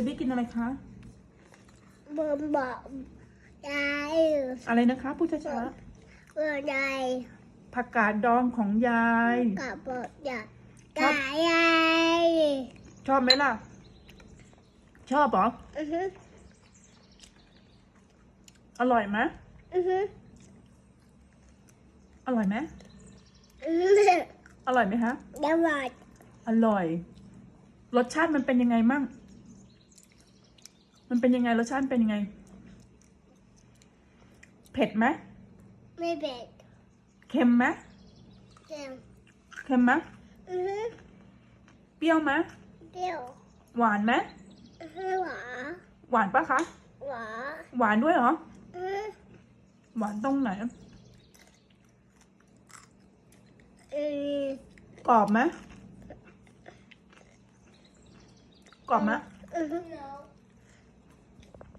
บบี้กินอะไรคะบอมบอกยายอะไรนะคะพูดช้าเออยายๆผักกาดดองของยาย กับบอกยายชอบยายยายชอบไหมล่ะ ชอบเหรอ อือฮึอร่อยไหมอือฮึอร่อยไหมอือฮึอร่อยไหมคะ เดี๋ยวบอกอร่อย รสชาติมันเป็นยังไงมั่ง มันเป็นยังไงรสชาติเป็นยังไง เผ็ดไหมไม่เบ็ดเค็มไหมเดี๋ยวเค็มไหมอือฮึเปรี้ยวไหมเดี๋ยวหวานไหมอือฮึหวาหวานปะคะหวาหวานด้วยเหรออือฮึหวานตรงไหนอืมกรอบไหมกรอบไหมอือฮึ